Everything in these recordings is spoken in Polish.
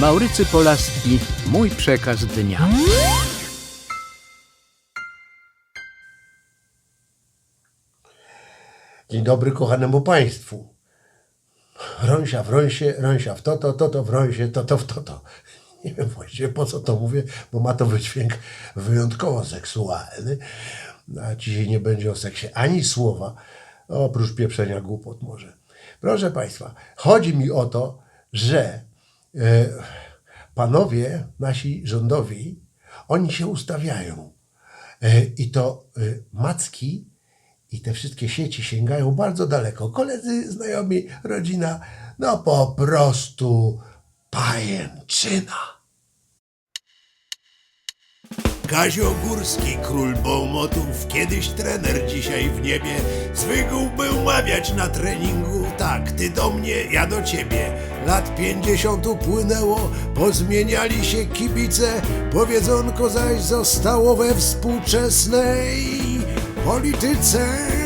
Maurycy Polaski, mój przekaz dnia. Dzień dobry kochanemu państwu. Rąsia w rąsie, rąsia w toto, toto w rąsie, toto w toto. Nie wiem właściwie po co to mówię, bo ma to wydźwięk wyjątkowo seksualny. A dzisiaj nie będzie o seksie ani słowa, oprócz pieprzenia głupot może. Proszę Państwa, chodzi mi o to, że panowie nasi rządowi, oni się ustawiają. E, I to e, macki i te wszystkie sieci sięgają bardzo daleko. Koledzy, znajomi, rodzina, no po prostu pajęczyna. Kazio Górski, król Bołmotów, kiedyś trener, dzisiaj w niebie. Zwykł był mawiać na treningu, tak, ty do mnie, ja do ciebie. Lat pięćdziesiąt upłynęło, pozmieniali się kibice, powiedzonko zaś zostało we współczesnej polityce.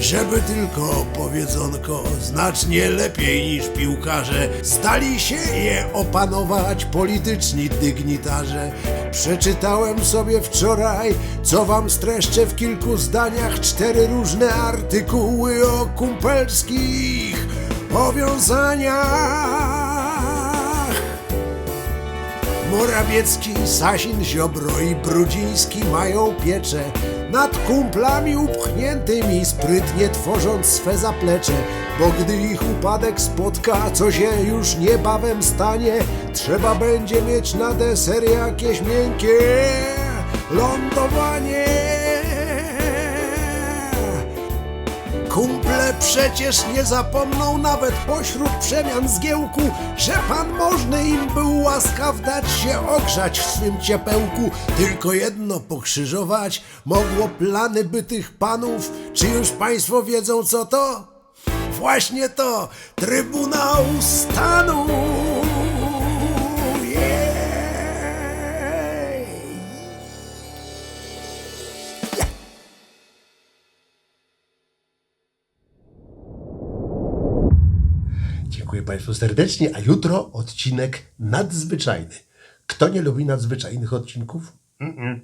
Żeby tylko powiedzonko znacznie lepiej niż piłkarze stali się je opanować polityczni dygnitarze. Przeczytałem sobie wczoraj, co wam streszczę w kilku zdaniach, cztery różne artykuły o kumpelskich powiązaniach. Morawiecki, Sasin, Ziobro i Brudziński mają pieczę nad kumplami upchniętymi, sprytnie tworząc swe zaplecze. Bo gdy ich upadek spotka, co się już niebawem stanie, trzeba będzie mieć na deser jakieś miękkie lądowanie. Kumple przecież nie zapomną nawet pośród przemian zgiełku, że pan możny im był łaskaw dać się ogrzać w swym ciepełku. Tylko jedno pokrzyżować mogło plany bytych panów. Czy już państwo wiedzą co to? Właśnie to Trybunał Stanu. Dziękuję Państwu serdecznie, a jutro odcinek nadzwyczajny. Kto nie lubi nadzwyczajnych odcinków? Mm-mm.